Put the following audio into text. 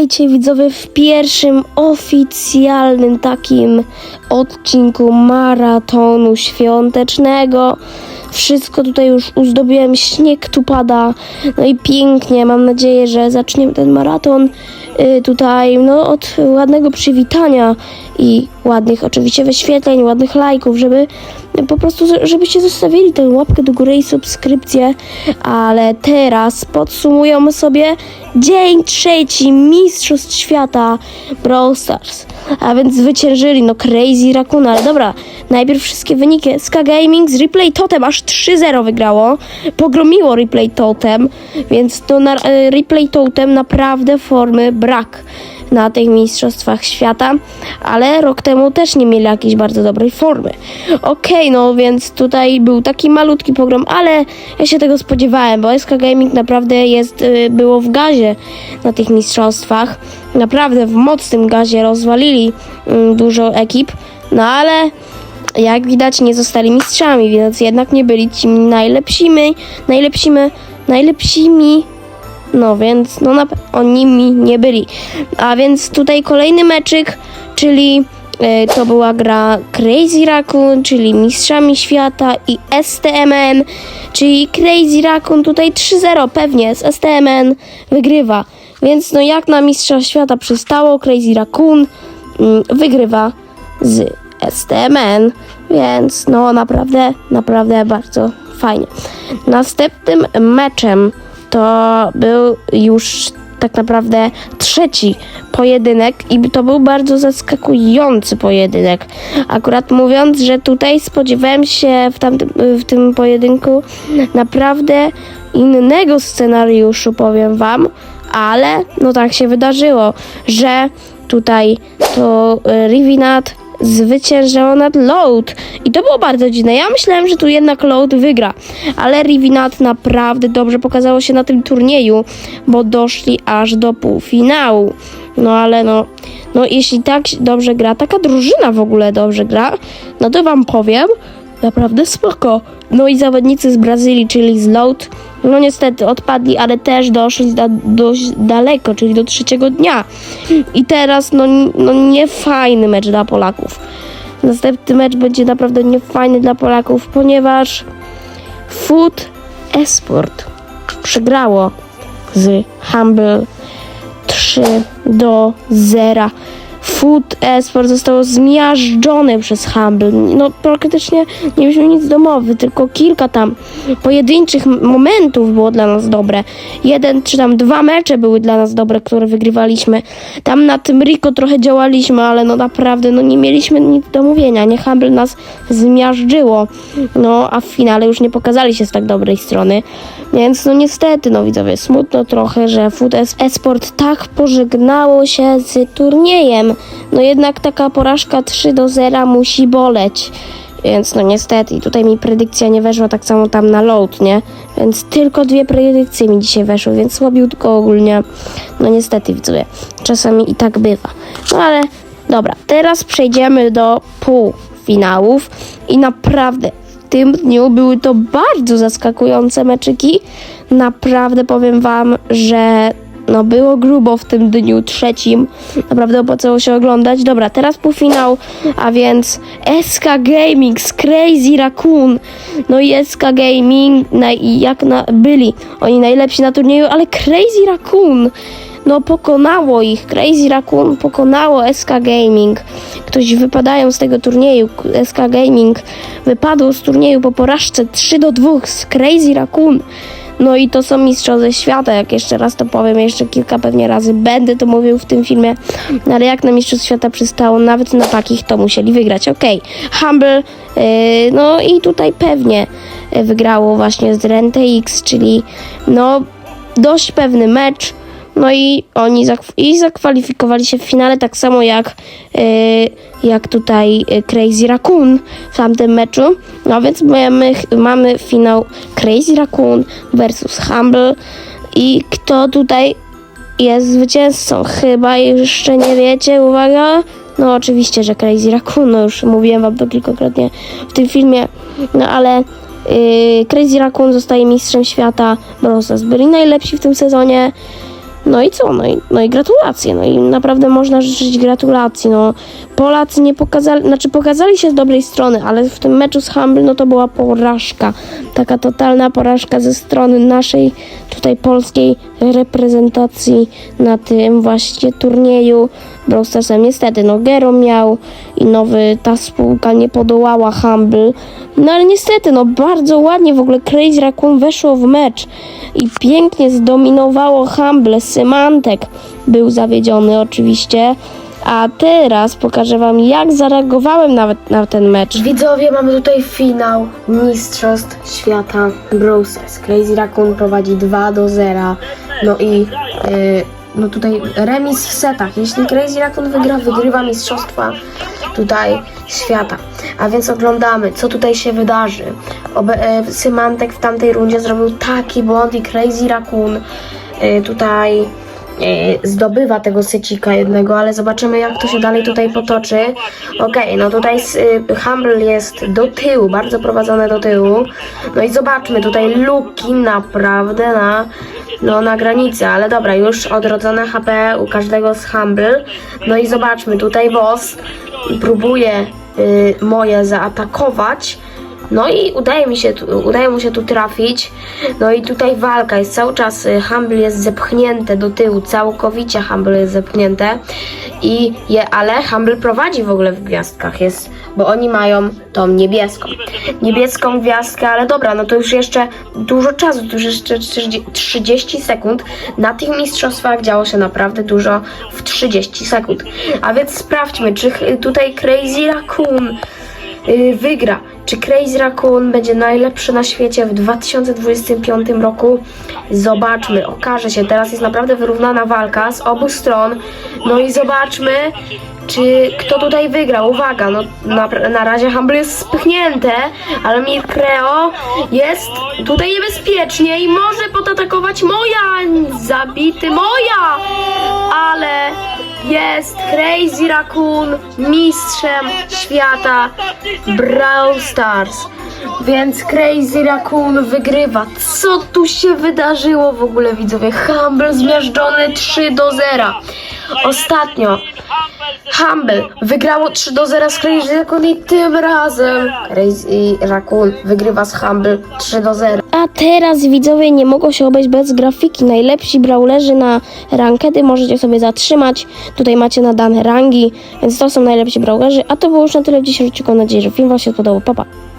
Witajcie widzowie w pierwszym oficjalnym takim odcinku maratonu świątecznego. Wszystko tutaj już uzdobiłem, śnieg tu pada, no i pięknie. Mam nadzieję, że zaczniemy ten maraton y, tutaj no, od ładnego przywitania i ładnych oczywiście wyświetleń, ładnych lajków, żeby po prostu, żebyście zostawili tę łapkę do góry i subskrypcję. Ale teraz podsumujemy sobie dzień trzeci Mistrzostw Świata Brawl Stars. A więc zwyciężyli, no Crazy Raccoon, ale dobra, najpierw wszystkie wyniki. SK Gaming z Replay Totem aż 3-0 wygrało, pogromiło Replay Totem, więc to na, e, Replay Totem naprawdę formy brak na tych mistrzostwach świata, ale rok temu też nie mieli jakiejś bardzo dobrej formy. Okej, no więc tutaj był taki malutki pogrom, ale ja się tego spodziewałem, bo SK Gaming naprawdę jest, y, było w gazie na tych mistrzostwach. Naprawdę w mocnym gazie rozwalili mm, dużo ekip, no ale jak widać nie zostali mistrzami, więc jednak nie byli ci najlepszymi, najlepszymi, najlepszymi no więc no oni mi nie byli. A więc tutaj kolejny meczyk, czyli e, to była gra Crazy Raccoon, czyli Mistrzami Świata i STMN, czyli Crazy Raccoon tutaj 3-0 pewnie z STMN wygrywa. Więc no jak na Mistrza Świata przystało, Crazy Raccoon mm, wygrywa z STMN, więc no naprawdę, naprawdę bardzo fajnie. Następnym meczem to był już tak naprawdę trzeci pojedynek i to był bardzo zaskakujący pojedynek. Akurat mówiąc, że tutaj spodziewałem się w, tamtym, w tym pojedynku naprawdę innego scenariuszu, powiem wam, ale no tak się wydarzyło, że tutaj to e, Rivinat zwyciężało nad Load. I to było bardzo dziwne. Ja myślałem, że tu jednak Load wygra, ale Rivinat naprawdę dobrze pokazało się na tym turnieju, bo doszli aż do półfinału. No ale no, no jeśli tak dobrze gra, taka drużyna w ogóle dobrze gra, no to wam powiem, naprawdę spoko. No i zawodnicy z Brazylii, czyli z Load, no niestety odpadli, ale też doszli da, dość daleko, czyli do trzeciego dnia. I teraz no, no niefajny mecz dla Polaków. Następny mecz będzie naprawdę niefajny dla Polaków, ponieważ Food Esport przegrało z Humble 3 do 0. Food Esport zostało zmiażdżone przez Humble. No praktycznie nie mieliśmy nic domowy, tylko kilka tam pojedynczych momentów było dla nas dobre. Jeden czy tam dwa mecze były dla nas dobre, które wygrywaliśmy. Tam na tym Rico trochę działaliśmy, ale no naprawdę no nie mieliśmy nic do mówienia. Nie Humble nas zmiażdżyło. No a w finale już nie pokazali się z tak dobrej strony. Więc no niestety, no widzowie, smutno trochę, że Food Esport tak pożegnało się z turniejem. No jednak taka porażka 3 do 0 musi boleć. Więc no niestety, i tutaj mi predykcja nie weszła tak samo tam na load, nie? Więc tylko dwie predykcje mi dzisiaj weszły, więc słabiutko ogólnie. No niestety widzowie, czasami i tak bywa. No ale dobra, teraz przejdziemy do półfinałów i naprawdę w tym dniu były to bardzo zaskakujące meczyki. Naprawdę powiem wam, że no było grubo w tym dniu trzecim. Naprawdę opłacało się oglądać. Dobra, teraz półfinał, a więc SK Gaming z Crazy Raccoon. No i SK Gaming, na, jak na, byli oni najlepsi na turnieju, ale Crazy Raccoon no pokonało ich. Crazy Raccoon pokonało SK Gaming. Ktoś wypadają z tego turnieju. SK Gaming wypadło z turnieju po porażce 3 do 2 z Crazy Raccoon. No i to są mistrzowie świata, jak jeszcze raz to powiem, jeszcze kilka pewnie razy będę to mówił w tym filmie, no ale jak na mistrzostw świata przystało, nawet na takich to musieli wygrać. Okej, okay. Humble, yy, no i tutaj pewnie wygrało właśnie z Rente X, czyli no dość pewny mecz, no i oni zakw i zakwalifikowali się w finale tak samo jak, yy, jak tutaj Crazy Raccoon w tamtym meczu. No więc mamy, mamy finał Crazy Raccoon versus Humble. I kto tutaj jest zwycięzcą? Chyba jeszcze nie wiecie, uwaga. No oczywiście, że Crazy Raccoon, no już mówiłem wam to kilkakrotnie w tym filmie, no ale yy, Crazy Raccoon zostaje mistrzem świata, Brosas byli najlepsi w tym sezonie. No i co? No i, no i gratulacje. No i naprawdę można życzyć gratulacji. No, Polacy nie pokazali, znaczy pokazali się z dobrej strony, ale w tym meczu z Humble no to była porażka. Taka totalna porażka ze strony naszej tutaj polskiej reprezentacji na tym właśnie turnieju Brawl. Niestety, no Gero miał i nowy, ta spółka nie podołała Humble. No ale niestety, no bardzo ładnie w ogóle Crazy Raccoon weszło w mecz i pięknie zdominowało Humble. Symantek był zawiedziony oczywiście. A teraz pokażę Wam, jak zareagowałem nawet na ten mecz. Widzowie, mamy tutaj finał Mistrzostw Świata Brawl Stars. Crazy Raccoon prowadzi 2 do 0. No i yy, no tutaj remis w setach. Jeśli Crazy Raccoon wygra, wygrywa Mistrzostwa tutaj świata. A więc oglądamy, co tutaj się wydarzy. Obe, e, Symantek w tamtej rundzie zrobił taki błąd i Crazy Raccoon e, tutaj zdobywa tego sycika jednego, ale zobaczymy jak to się dalej tutaj potoczy. Okej, no tutaj y, Humble jest do tyłu, bardzo prowadzone do tyłu. No i zobaczmy, tutaj luki naprawdę na, no, na granicy, ale dobra, już odrodzone HP u każdego z Humble. No i zobaczmy, tutaj boss próbuje y, moje zaatakować. No i udaje mi się, udaje mu się tu trafić. No i tutaj walka jest cały czas. y, Humble jest zepchnięte do tyłu, całkowicie Humble jest zepchnięte. I je, ale Humble prowadzi w ogóle w gwiazdkach, jest, bo oni mają tą niebieską. Niebieską gwiazdkę, ale dobra, no to już jeszcze dużo czasu, już jeszcze 30 30 sekund. Na tych mistrzostwach działo się naprawdę dużo w 30 sekund. A więc sprawdźmy, czy tutaj Crazy Raccoon y, wygra. Czy Crazy Raccoon będzie najlepszy na świecie w 2025 roku? Zobaczmy, okaże się. Teraz jest naprawdę wyrównana walka z obu stron. No i zobaczmy, czy kto tutaj wygra. Uwaga, no na, na razie Humble jest spychnięte, ale Mirkreo jest tutaj niebezpiecznie i może podatakować moja. Zabity moja! Ale jest Crazy Raccoon mistrzem świata Brawl Stars. Więc Crazy Raccoon wygrywa. Co tu się wydarzyło w ogóle, widzowie? Humble zmiażdżony 3 do 0. Ostatnio Humble wygrało 3 do 0 z Crazy Raccoon i tym razem Crazy Raccoon wygrywa z Humble 3 do 0. A teraz widzowie nie mogą się obejść bez grafiki. Najlepsi brawlerzy na rankedy możecie sobie zatrzymać. Tutaj macie nadane rangi, więc to są najlepsi brawlerzy. A to było już na tyle w dzisiejszym odcinku. Mam nadzieję, że film Wam się podobał. Pa, pa.